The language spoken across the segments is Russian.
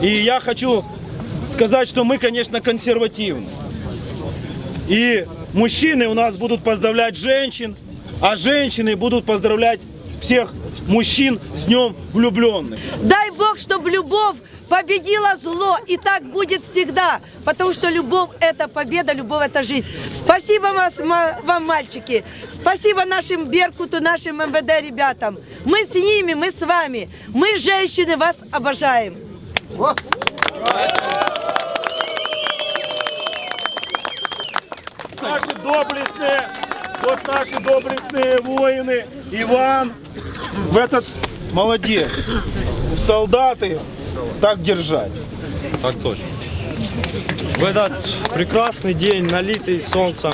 И я хочу сказать, что мы, конечно, консервативны. И мужчины у нас будут поздравлять женщин, а женщины будут поздравлять всех мужчин с Днем влюбленных. Дай Бог, чтобы любовь победила зло, и так будет всегда, потому что любовь – это победа, любовь – это жизнь. Спасибо вам, мальчики, спасибо нашим Беркуту, нашим МВД ребятам. Мы с ними, мы с вами, мы, женщины, вас обожаем. Наши доблестные, вот наши доблестные воины, Иван, в этот молодец. Солдаты так держать. Так точно. В этот прекрасный день, налитый солнцем,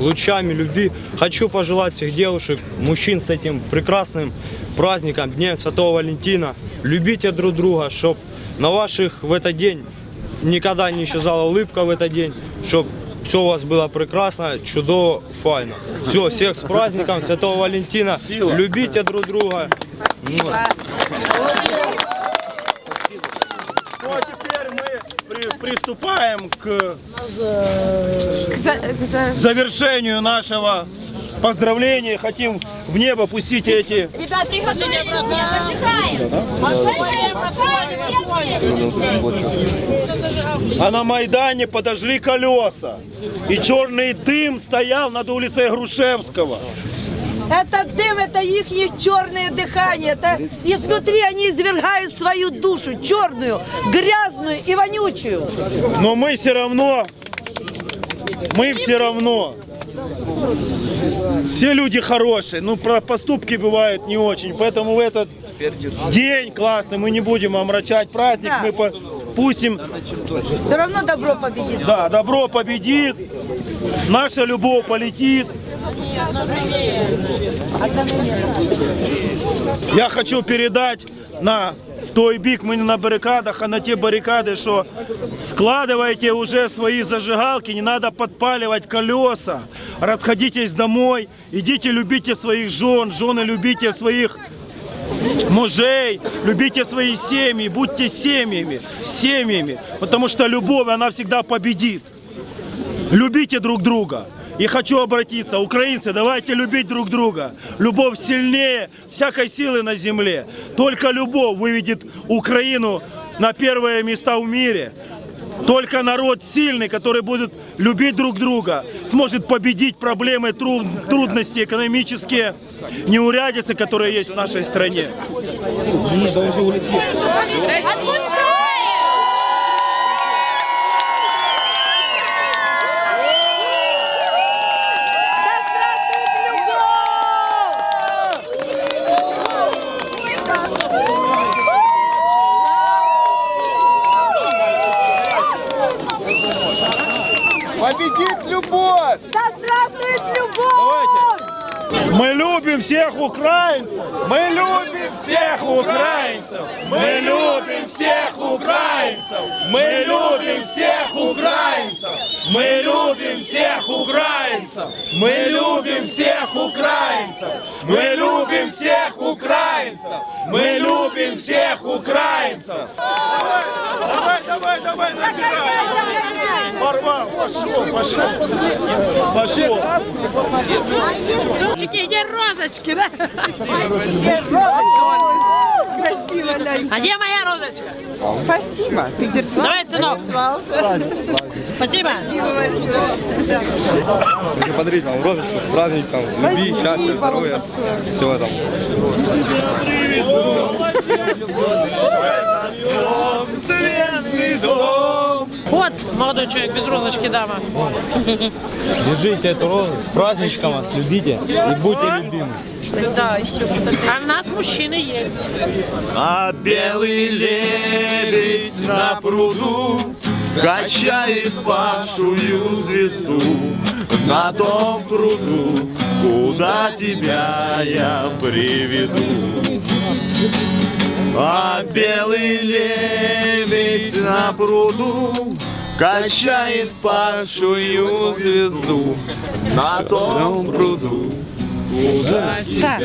лучами любви, хочу пожелать всех девушек, мужчин с этим прекрасным праздником, Днем Святого Валентина. Любите друг друга, чтоб на ваших в этот день никогда не исчезала улыбка в этот день, чтоб все у вас было прекрасно, чудово, файно. Все, всех с праздником Святого Валентина. Любите друг друга. Ну а теперь мы при- приступаем к завершению нашего поздравления. Хотим в небо пустить эти Ребят, приготовились, отдыхаем. А на Майдане подожгли колеса. И черный дым стоял над улицей Грушевского. Это дым, это их черное дыхание. Это изнутри они извергают свою душу, черную, грязную и вонючую. Но мы все равно, мы все равно. Все люди хорошие, ну про поступки бывают не очень, поэтому в этот день классный мы не будем омрачать праздник, Да. мы по- пустим, Все равно добро победит. да, добро победит, наша любовь полетит. Я хочу передать на той бік, мы не на баррикадах, а на те баррикады, что складывайте уже свои зажигалки, не надо подпаливать колеса, расходитесь домой, идите любите своих жен, жены любите своих мужей, любите свои семьи, будьте семьями, семьями, потому что любовь, она всегда победит. Любите друг друга. И хочу обратиться, украинцы, давайте любить друг друга. Любовь сильнее всякой силы на земле. Только любовь выведет Украину на первые места в мире. Только народ сильный, который будет любить друг друга, сможет победить проблемы, тру- трудности экономические, неурядицы, которые есть в нашей стране. Да здравствует любовь! Победит любовь! Да здравствует любовь! Мы любим всех украинцев! Мы любим всех украинцев! Мы любим украинцев! Мы любим всех украинцев! Мы любим всех украинцев! Мы любим всех украинцев! Мы любим всех украинцев! Мы любим всех украинцев! Давай, давай, давай, набирай! Порвал, пошел, пошел! Пошел! Мальчики, где розочки, да? А где моя розочка? Спасибо, ты держал. Давай, сынок. Спасибо. Хочу подарить вам розочку с праздником, любви, счастья, здоровья, всего там. Вот, молодой человек, без розочки дама. Держите эту розу, с праздничком вас, любите и будьте любимы. А у нас мужчины есть. А белый лебедь на пруду Качает падшую звезду На том пруду, куда тебя я приведу. А белый лебедь на пруду Качает падшую звезду На том пруду, да.